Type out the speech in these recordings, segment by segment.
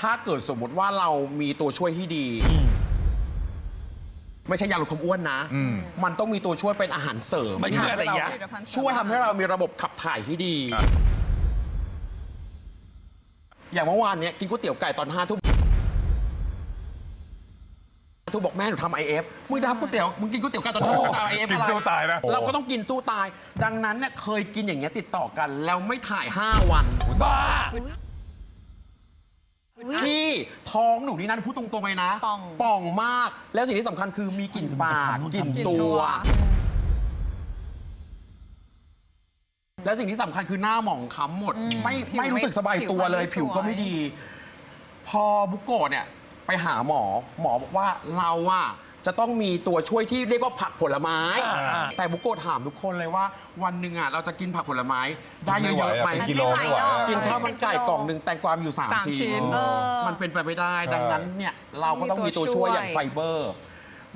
ถ้าเกิดสมมุติว่าเรามีตัวช่วยที่ดี ไม่ใช่ยาลดความอ้วนนะอืมมันต้องมีตัวช่วยเป็นอาหารเสริมมันคืออะไรยะ ช่วยทำให้เรามีระบบขับถ่ายที่ดี อะ อย่างเมื่อวานเนี้ยกินก๋วยเตี๋ยวไก่ตอนห้าทุ่มทุกบอกแม่หนูทำไอเอฟมึงจะทำก๋วยเตี๋ยวมึงกินก๋วยเตี๋ยวไก่ตอนห้าทุ่มจะไอเอฟกินอะไรสู้ตายนะ เราก็ต้องกินสู้ตาย ดังนั้นเนี่ยเคยกินอย่างเงี้ยติดต่อกัน แล้วไม่ถ่าย5วัน บ้า ที่ท้องหนูนี่นั่นพูดตรงๆเลยนะป่องป่องมาก แล้วสิ่งที่สำคัญคือมีกลิ่นปากกลิ่นกลิ่นตัตัววแล้วสิ่งที่สำคัญคือหน้าหมองคล้ำหมด ไม่ผิวไม่รู้สึกสบายตัวเลย ผิผิววไม่ก็ไม่สวย ดี พอบุโกะเนี่ย ไปหาหมอ หมอบอกว่าเราอะ จะต้องมีตัวช่วยที่เรียกว่าผักผลไม้ อ่า แต่บุโกะถามทุกคนเลยว่าวันหนึ่งอะเราจะกินผักผลไม้ได้เยอะๆไหมเป็นกิโลไม่ไหวอะกินข้าวมันไก่กล่องหนึ่งแตงกวามีอยู่สาม3ชิ้ชิ้น น เออ มันเป็นไปไม่ได้ใช่ดังนั้นเนี่ยเราก็ต้องมีตัวช่วยอย่างไฟเบอร์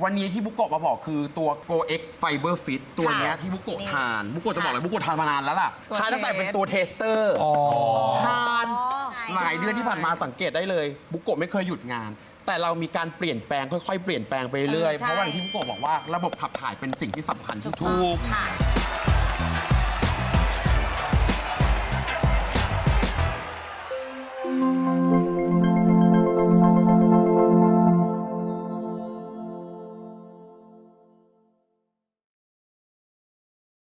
วันนี้ที่บุโกะมาบอกคือตัว Go X Fiber Fit ตัวเนี้ยที่บุโกะทานบุโกะจะบอกเลยบุโกะทานมานานแล้วล่ะตัวทานตั้งแต่เทสเป็นตัวเทสเตอร์ อ๋อ ทาน หลายเดือนที่ผ่านมาสังเกตได้เลย บุโกะไม่เคยหยุดงาน แต่เรามีการเปลี่ยนแปลงค่อยๆ เปลี่ยนแปลงไปเรื่อยๆเออใช่ เพราะว่าอย่างที่บุโกะบอกว่าระบบขับถ่ายเป็นสิ่งที่สำคัญที่สุด ถูก ค่ะ